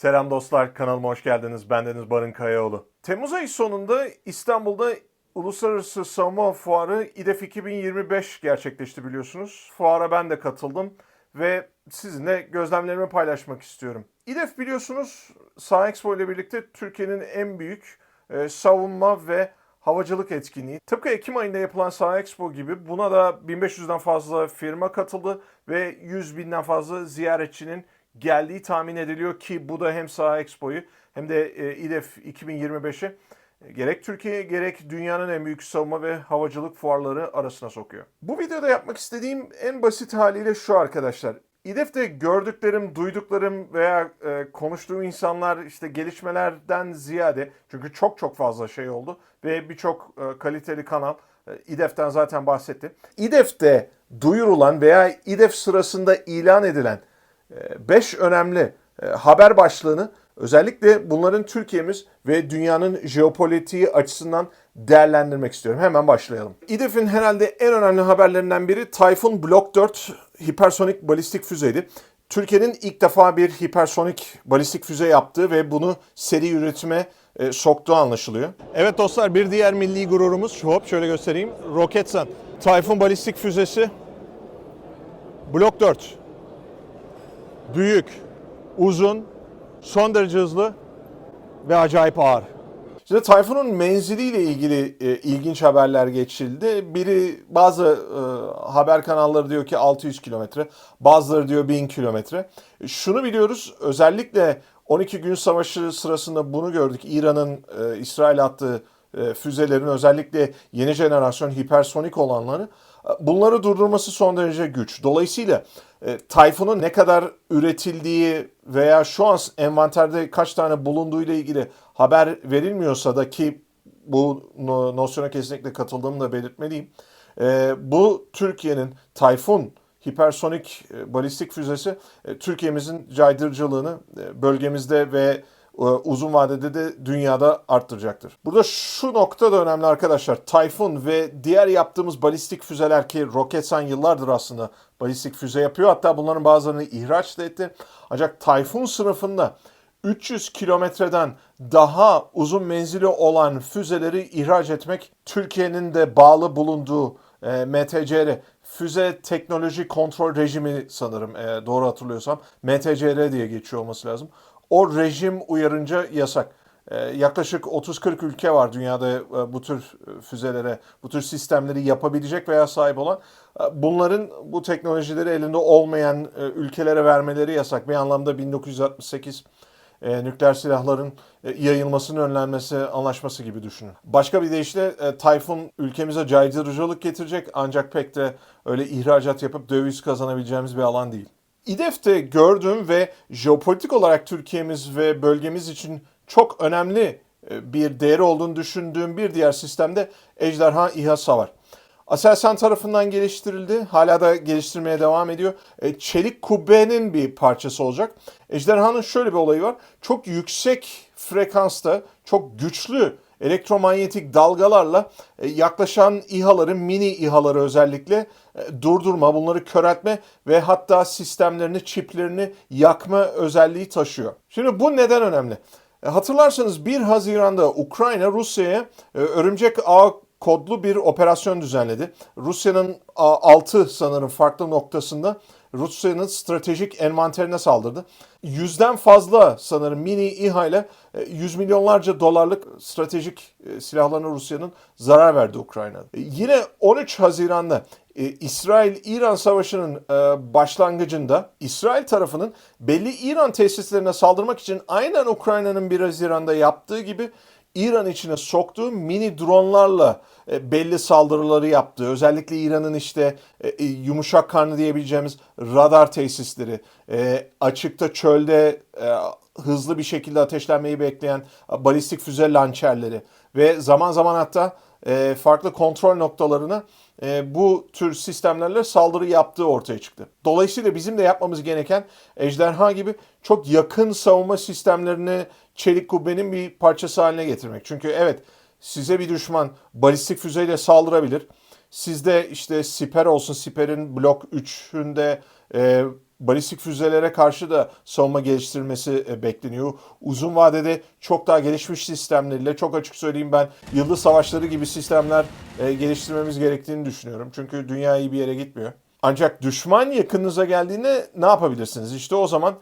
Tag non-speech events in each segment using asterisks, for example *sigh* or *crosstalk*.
Selam dostlar, kanalıma hoş geldiniz. Ben Deniz Barın Kayaoğlu. Temmuz ayı sonunda İstanbul'da Uluslararası Savunma Fuarı İDEF 2025 gerçekleşti biliyorsunuz. Fuara ben de katıldım ve sizinle gözlemlerimi paylaşmak istiyorum. İDEF biliyorsunuz Sağ Expo ile birlikte Türkiye'nin en büyük e, savunma ve havacılık etkinliği. Tıpkı Ekim ayında yapılan Sağ Expo gibi buna da 1500'den fazla firma katıldı ve 100 binden fazla ziyaretçinin geldiği tahmin ediliyor ki bu da hem Sağ Expo'yu hem de e, İDEF 2025'i e, gerek Türkiye gerek dünyanın en büyük savunma ve havacılık fuarları arasına sokuyor. Bu videoda yapmak istediğim en basit haliyle şu arkadaşlar. İDEF'te gördüklerim, duyduklarım veya e, konuştuğum insanlar işte gelişmelerden ziyade çünkü çok çok fazla şey oldu ve birçok e, kaliteli kanal e, İDEF'ten zaten bahsetti. İDEF'te duyurulan veya İDEF sırasında ilan edilen 5 önemli e, haber başlığını özellikle bunların Türkiye'miz ve dünyanın jeopolitiği açısından değerlendirmek istiyorum. Hemen başlayalım. İDEF'in herhalde en önemli haberlerinden biri Typhoon Block 4 hipersonik balistik füzeydi. Türkiye'nin ilk defa bir hipersonik balistik füze yaptığı ve bunu seri üretime e, soktuğu anlaşılıyor. Evet dostlar bir diğer milli gururumuz hop şöyle göstereyim. Roketsan Typhoon balistik füzesi Block 4 büyük, uzun, son derece hızlı ve acayip ağır. Şimdi Tayfun'un menziliyle ilgili e, ilginç haberler geçildi. Biri bazı e, haber kanalları diyor ki 600 kilometre, bazıları diyor 1000 kilometre. Şunu biliyoruz özellikle 12 gün savaşı sırasında bunu gördük. İran'ın e, İsrail attığı e, füzelerin özellikle yeni jenerasyon hipersonik olanları bunları durdurması son derece güç. Dolayısıyla e, Tayfun'un ne kadar üretildiği veya şu an envanterde kaç tane bulunduğu ile ilgili haber verilmiyorsa da ki bu nosyona kesinlikle katıldığımı da belirtmeliyim. E, bu Türkiye'nin Tayfun hipersonik e, balistik füzesi e, Türkiye'mizin caydırıcılığını e, bölgemizde ve uzun vadede de dünyada arttıracaktır. Burada şu nokta da önemli arkadaşlar. Typhoon ve diğer yaptığımız balistik füzeler ki Roketsan yıllardır aslında balistik füze yapıyor. Hatta bunların bazılarını ihraç da etti. Ancak Typhoon sınıfında 300 kilometreden daha uzun menzili olan füzeleri ihraç etmek Türkiye'nin de bağlı bulunduğu e, MTCR füze teknoloji kontrol rejimi sanırım e, doğru hatırlıyorsam MTCR diye geçiyor olması lazım o rejim uyarınca yasak. Ee, yaklaşık 30-40 ülke var dünyada e, bu tür e, füzelere, bu tür sistemleri yapabilecek veya sahip olan. E, bunların bu teknolojileri elinde olmayan ülkelere vermeleri yasak. Bir anlamda 1968 nükleer silahların yayılmasının önlenmesi anlaşması gibi düşünün. Başka bir deyişle Tayfun ülkemize caydırıcılık getirecek ancak pek de öyle ihracat yapıp döviz kazanabileceğimiz bir alan değil. İDEF'te gördüğüm ve jeopolitik olarak Türkiye'miz ve bölgemiz için çok önemli e, bir değeri olduğunu düşündüğüm bir diğer sistemde Ejderha İHA var. Aselsan tarafından geliştirildi. Hala da geliştirmeye devam ediyor. E, çelik kubbenin bir parçası olacak. Ejderhanın şöyle bir olayı var. Çok yüksek frekansta, çok güçlü elektromanyetik dalgalarla e, yaklaşan İHA'ları, mini İHA'ları özellikle e, durdurma, bunları köreltme ve hatta sistemlerini, çiplerini yakma özelliği taşıyor. Şimdi bu neden önemli? E, hatırlarsanız 1 Haziran'da Ukrayna Rusya'ya örümcek ağ kodlu bir operasyon düzenledi. Rusya'nın 6 sanırım farklı noktasında Rusya'nın stratejik envanterine saldırdı. Yüzden fazla sanırım mini İHA ile e, yüz milyonlarca dolarlık stratejik e, silahlarına Rusya'nın zarar verdi Ukrayna'da. E, yine 13 Haziran'da İsrail-İran savaşının başlangıcında İsrail tarafının belli İran tesislerine saldırmak için aynen Ukrayna'nın 1 Haziran'da yaptığı gibi İran içine soktuğu mini dronlarla e, belli saldırıları yaptı. Özellikle İran'ın işte e, e, yumuşak karnı diyebileceğimiz radar tesisleri, açıkta çölde hızlı bir şekilde ateşlenmeyi bekleyen balistik füze lançerleri ve zaman zaman hatta farklı kontrol noktalarına bu tür sistemlerle saldırı yaptığı ortaya çıktı. Dolayısıyla bizim de yapmamız gereken ejderha gibi çok yakın savunma sistemlerini çelik kubbenin bir parçası haline getirmek. Çünkü evet size bir düşman balistik füzeyle saldırabilir. Sizde işte siper olsun, siperin blok 3'ünde e, balistik füzelere karşı da savunma geliştirmesi e, bekleniyor. Uzun vadede çok daha gelişmiş sistemleriyle çok açık söyleyeyim ben yıldız savaşları gibi sistemler e, geliştirmemiz gerektiğini düşünüyorum. Çünkü dünya iyi bir yere gitmiyor. Ancak düşman yakınınıza geldiğinde ne yapabilirsiniz? İşte o zaman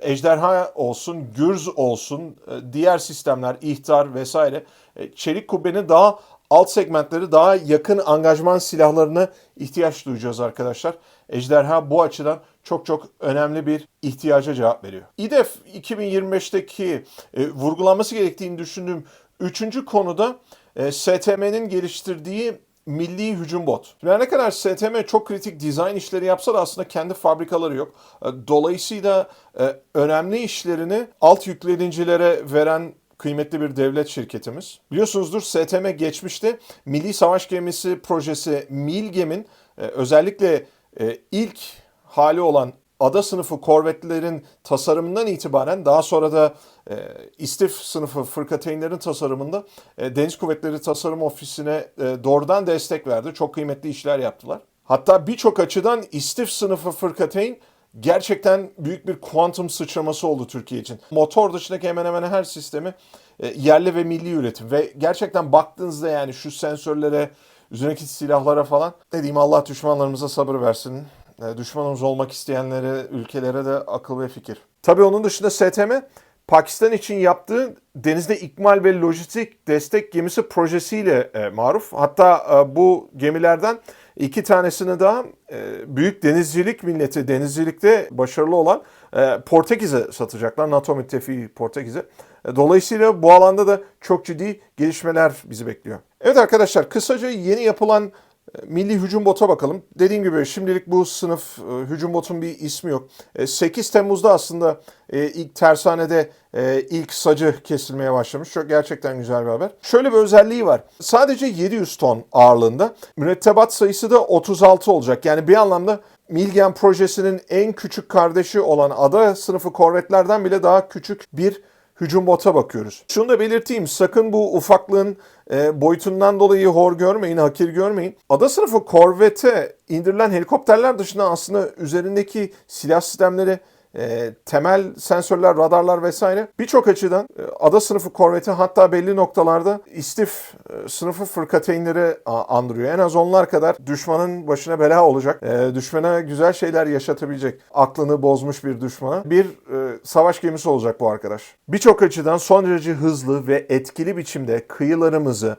ejderha olsun, gürz olsun, e, diğer sistemler, ihtar vesaire e, çelik kubbenin daha alt segmentleri daha yakın angajman silahlarına ihtiyaç duyacağız arkadaşlar. Ejderha bu açıdan çok çok önemli bir ihtiyaca cevap veriyor. İDEF 2025'teki e, vurgulanması gerektiğini düşündüğüm üçüncü konuda e, STM'nin geliştirdiği milli hücum bot. Şimdi ne kadar STM çok kritik dizayn işleri yapsa da aslında kendi fabrikaları yok. E, Dolayısıyla e, önemli işlerini alt yüklenicilere veren kıymetli bir devlet şirketimiz. Biliyorsunuzdur STM geçmişte Milli Savaş Gemisi projesi MILGEM'in e, özellikle e, ilk hali olan ada sınıfı korvetlerin tasarımından itibaren daha sonra da e, istif sınıfı fırkateynlerin tasarımında e, Deniz Kuvvetleri Tasarım Ofisi'ne e, doğrudan destek verdi. Çok kıymetli işler yaptılar. Hatta birçok açıdan istif sınıfı fırkateyn gerçekten büyük bir kuantum sıçraması oldu Türkiye için. Motor dışındaki hemen hemen her sistemi e, yerli ve milli üretim ve gerçekten baktığınızda yani şu sensörlere, üzerindeki silahlara falan ne diyeyim Allah düşmanlarımıza sabır versin. E, Düşmanımız olmak isteyenlere, ülkelere de akıl ve fikir. Tabii onun dışında STM Pakistan için yaptığı denizde ikmal ve lojistik destek gemisi projesiyle e, maruf. Hatta e, bu gemilerden iki tanesini daha e, büyük denizcilik milleti, denizcilikte başarılı olan e, Portekiz'e satacaklar. NATO müttefiği Portekiz'e. E, Dolayısıyla bu alanda da çok ciddi gelişmeler bizi bekliyor. Evet arkadaşlar kısaca yeni yapılan Milli hücum bota bakalım. Dediğim gibi şimdilik bu sınıf e, hücum botun bir ismi yok. E, 8 Temmuz'da aslında e, ilk tersanede e, ilk sacı kesilmeye başlamış. Çok gerçekten güzel bir haber. Şöyle bir özelliği var. Sadece 700 ton ağırlığında. Mürettebat sayısı da 36 olacak. Yani bir anlamda Milgen projesinin en küçük kardeşi olan ada sınıfı korvetlerden bile daha küçük bir hücum bota bakıyoruz. Şunu da belirteyim. Sakın bu ufaklığın e, boyutundan dolayı hor görmeyin, hakir görmeyin. Ada sınıfı korvete indirilen helikopterler dışında aslında üzerindeki silah sistemleri e, temel sensörler, radarlar vesaire birçok açıdan e, ada sınıfı korveti hatta belli noktalarda istif e, sınıfı fırkateynleri andırıyor. En az onlar kadar düşmanın başına bela olacak. E, düşmana güzel şeyler yaşatabilecek. Aklını bozmuş bir düşmana. Bir e, savaş gemisi olacak bu arkadaş. Birçok açıdan son derece hızlı ve etkili biçimde kıyılarımızı,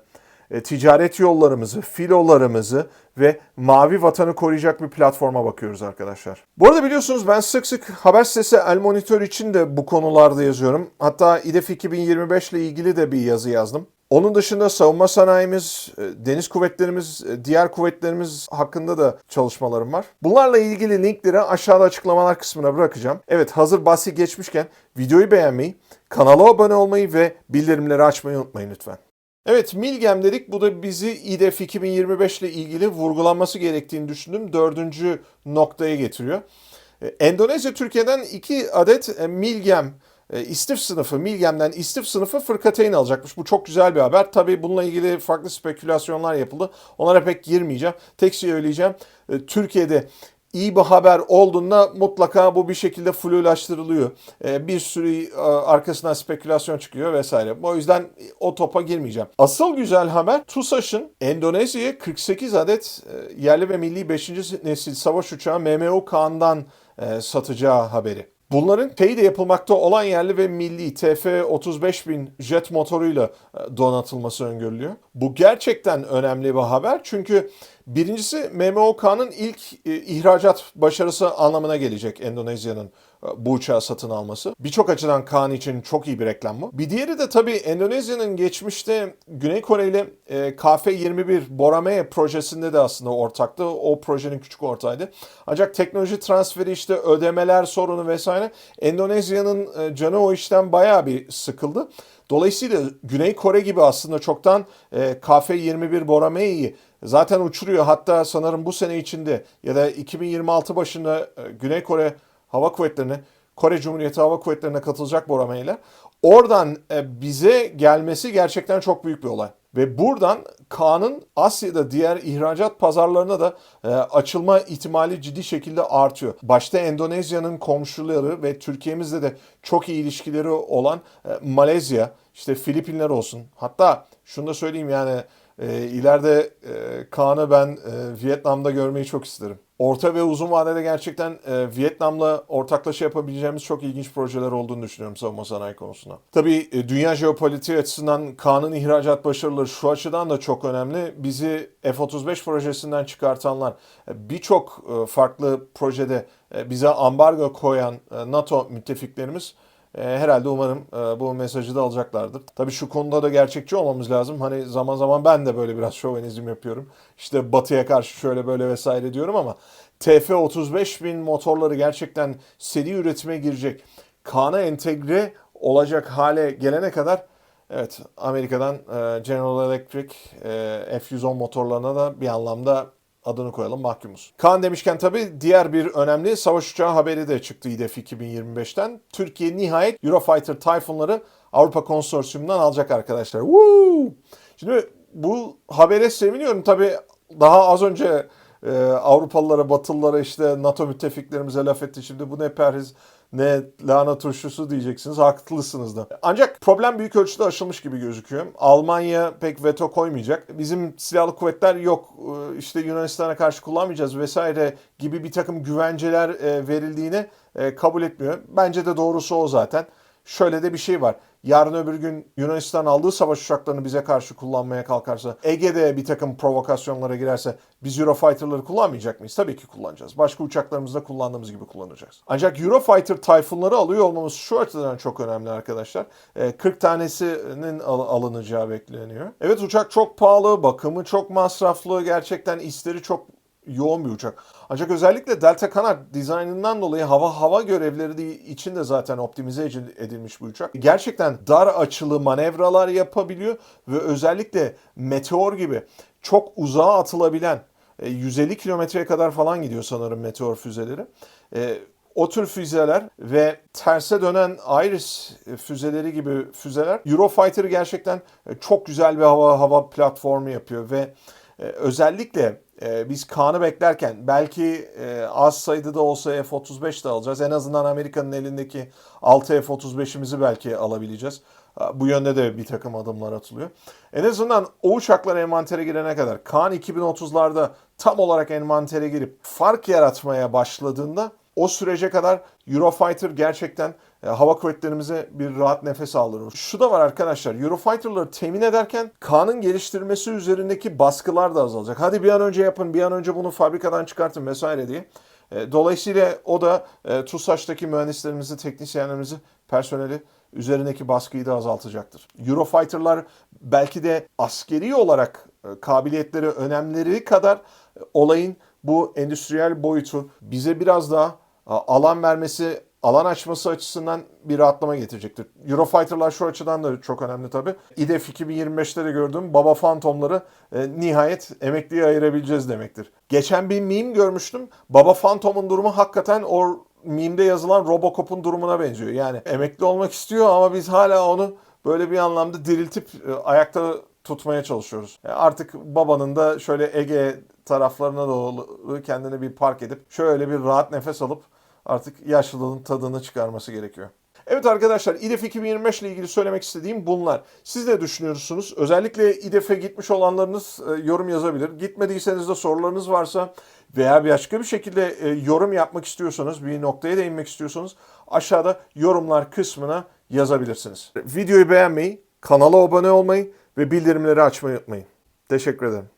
e, ticaret yollarımızı, filolarımızı ve mavi vatanı koruyacak bir platforma bakıyoruz arkadaşlar. Bu arada biliyorsunuz ben sık sık haber sitesi El Monitor için de bu konularda yazıyorum. Hatta İDEF 2025 ile ilgili de bir yazı yazdım. Onun dışında savunma sanayimiz, e, deniz kuvvetlerimiz, e, diğer kuvvetlerimiz hakkında da çalışmalarım var. Bunlarla ilgili linkleri aşağıda açıklamalar kısmına bırakacağım. Evet hazır bahsi geçmişken videoyu beğenmeyi, kanala abone olmayı ve bildirimleri açmayı unutmayın lütfen. Evet Milgem dedik. Bu da bizi İDEF 2025 ile ilgili vurgulanması gerektiğini düşündüğüm dördüncü noktaya getiriyor. E, Endonezya Türkiye'den iki adet e, Milgem e, istif sınıfı, Milgem'den istif sınıfı fırkateyn alacakmış. Bu çok güzel bir haber. Tabii bununla ilgili farklı spekülasyonlar yapıldı. Onlara pek girmeyeceğim. Tek şey söyleyeceğim. Türkiye'de iyi bir haber olduğunda mutlaka bu bir şekilde flulaştırılıyor. Ee, bir sürü e, arkasından spekülasyon çıkıyor vesaire. O yüzden o topa girmeyeceğim. Asıl güzel haber TUSAŞ'ın Endonezya'ya 48 adet e, yerli ve milli 5. nesil savaş uçağı MMO Kaan'dan e, satacağı haberi. Bunların teyide yapılmakta olan yerli ve milli TF-35.000 jet motoruyla e, donatılması öngörülüyor. Bu gerçekten önemli bir haber çünkü birincisi MMOK'nın ilk e, ihracat başarısı anlamına gelecek Endonezya'nın bu uçağı satın alması. Birçok açıdan Kaan için çok iyi bir reklam bu. Bir diğeri de tabii Endonezya'nın geçmişte Güney Kore ile e, KF-21 Boramae projesinde de aslında ortaktı. O projenin küçük ortağıydı. Ancak teknoloji transferi işte ödemeler sorunu vesaire Endonezya'nın e, canı o işten bayağı bir sıkıldı. Dolayısıyla Güney Kore gibi aslında çoktan e, KF-21 Borame'yi zaten uçuruyor. Hatta sanırım bu sene içinde ya da 2026 başında e, Güney Kore Hava Kuvvetleri'ne, Kore Cumhuriyeti Hava Kuvvetleri'ne katılacak Borame ile. Oradan e, bize gelmesi gerçekten çok büyük bir olay. Ve buradan Kaan'ın Asya'da diğer ihracat pazarlarına da e, açılma ihtimali ciddi şekilde artıyor. Başta Endonezya'nın komşuları ve Türkiye'mizle de çok iyi ilişkileri olan e, Malezya, işte Filipinler olsun. Hatta şunu da söyleyeyim yani e, ileride e, Kaan'ı ben e, Vietnam'da görmeyi çok isterim. Orta ve uzun vadede gerçekten e, Vietnam'la ortaklaşa yapabileceğimiz çok ilginç projeler olduğunu düşünüyorum savunma sanayi konusunda. Tabii e, dünya jeopolitiği açısından Kaan'ın ihracat başarıları şu açıdan da çok önemli. Bizi F-35 projesinden çıkartanlar e, birçok e, farklı projede e, bize ambargo koyan e, NATO müttefiklerimiz herhalde umarım e, bu mesajı da alacaklardır. Tabii şu konuda da gerçekçi olmamız lazım. Hani zaman zaman ben de böyle biraz *laughs* şovenizm yapıyorum. İşte batıya karşı şöyle böyle vesaire diyorum ama TF35 bin motorları gerçekten seri üretime girecek. Kaan'a entegre olacak hale gelene kadar evet Amerika'dan e, General Electric e, F-110 motorlarına da bir anlamda adını koyalım mahkumuz. Kaan demişken tabii diğer bir önemli savaş uçağı haberi de çıktı İDEF 2025'ten. Türkiye nihayet Eurofighter Typhoon'ları Avrupa Konsorsiyumu'ndan alacak arkadaşlar. Woo! Şimdi bu habere seviniyorum. Tabii daha az önce e, Avrupalılara, Batılılara işte NATO müttefiklerimize laf etti. Şimdi bu ne perhiz ne lahana turşusu diyeceksiniz. Haklısınız da. Ancak problem büyük ölçüde aşılmış gibi gözüküyor. Almanya pek veto koymayacak. Bizim silahlı kuvvetler yok e, işte Yunanistan'a karşı kullanmayacağız vesaire gibi bir takım güvenceler e, verildiğini e, kabul etmiyor. Bence de doğrusu o zaten. Şöyle de bir şey var. Yarın öbür gün Yunanistan aldığı savaş uçaklarını bize karşı kullanmaya kalkarsa, Ege'de bir takım provokasyonlara girerse biz Eurofighter'ları kullanmayacak mıyız? Tabii ki kullanacağız. Başka uçaklarımızda kullandığımız gibi kullanacağız. Ancak Eurofighter Typhoon'ları alıyor olmamız şu açıdan çok önemli arkadaşlar. Ee, 40 tanesinin al- alınacağı bekleniyor. Evet uçak çok pahalı, bakımı çok masraflı, gerçekten isteri çok yoğun bir uçak. Ancak özellikle Delta Kanat dizaynından dolayı hava hava görevleri için de zaten optimize edilmiş bir uçak. Gerçekten dar açılı manevralar yapabiliyor ve özellikle Meteor gibi çok uzağa atılabilen e, 150 kilometreye kadar falan gidiyor sanırım Meteor füzeleri. E, o tür füzeler ve terse dönen Iris füzeleri gibi füzeler Eurofighter'ı gerçekten e, çok güzel bir hava hava platformu yapıyor ve e, özellikle e, biz Kaan'ı beklerken belki e, az sayıda da olsa F-35 de alacağız. En azından Amerika'nın elindeki 6 F-35'imizi belki alabileceğiz. E, Bu yönde de bir takım adımlar atılıyor. En azından o uçaklar envantere girene kadar Kaan 2030'larda tam olarak envantere girip fark yaratmaya başladığında o sürece kadar Eurofighter gerçekten hava kuvvetlerimize bir rahat nefes aldırır. Şu da var arkadaşlar. Eurofighter'ları temin ederken Kaan'ın geliştirmesi üzerindeki baskılar da azalacak. Hadi bir an önce yapın, bir an önce bunu fabrikadan çıkartın vesaire diye. E, Dolayısıyla o da e, TUSAŞ'taki mühendislerimizi, teknisyenlerimizi, personeli üzerindeki baskıyı da azaltacaktır. Eurofighter'lar belki de askeri olarak e, kabiliyetleri, önemleri kadar e, olayın bu endüstriyel boyutu bize biraz daha alan vermesi, alan açması açısından bir rahatlama getirecektir. Eurofighter'lar şu açıdan da çok önemli tabii. İDEF 2025'te de gördüğüm Baba Phantom'ları e, nihayet emekliye ayırabileceğiz demektir. Geçen bir meme görmüştüm. Baba Phantom'un durumu hakikaten o meme'de yazılan Robocop'un durumuna benziyor. Yani emekli olmak istiyor ama biz hala onu böyle bir anlamda diriltip e, ayakta tutmaya çalışıyoruz. E, artık babanın da şöyle Ege taraflarına doğru kendini bir park edip şöyle bir rahat nefes alıp artık yaşlılığın tadını çıkarması gerekiyor. Evet arkadaşlar İDEF 2025 ile ilgili söylemek istediğim bunlar. Siz ne düşünüyorsunuz? Özellikle İDEF'e gitmiş olanlarınız e, yorum yazabilir. Gitmediyseniz de sorularınız varsa veya başka bir şekilde e, yorum yapmak istiyorsanız, bir noktaya değinmek istiyorsanız aşağıda yorumlar kısmına yazabilirsiniz. Videoyu beğenmeyi, kanala abone olmayı ve bildirimleri açmayı unutmayın. Teşekkür ederim.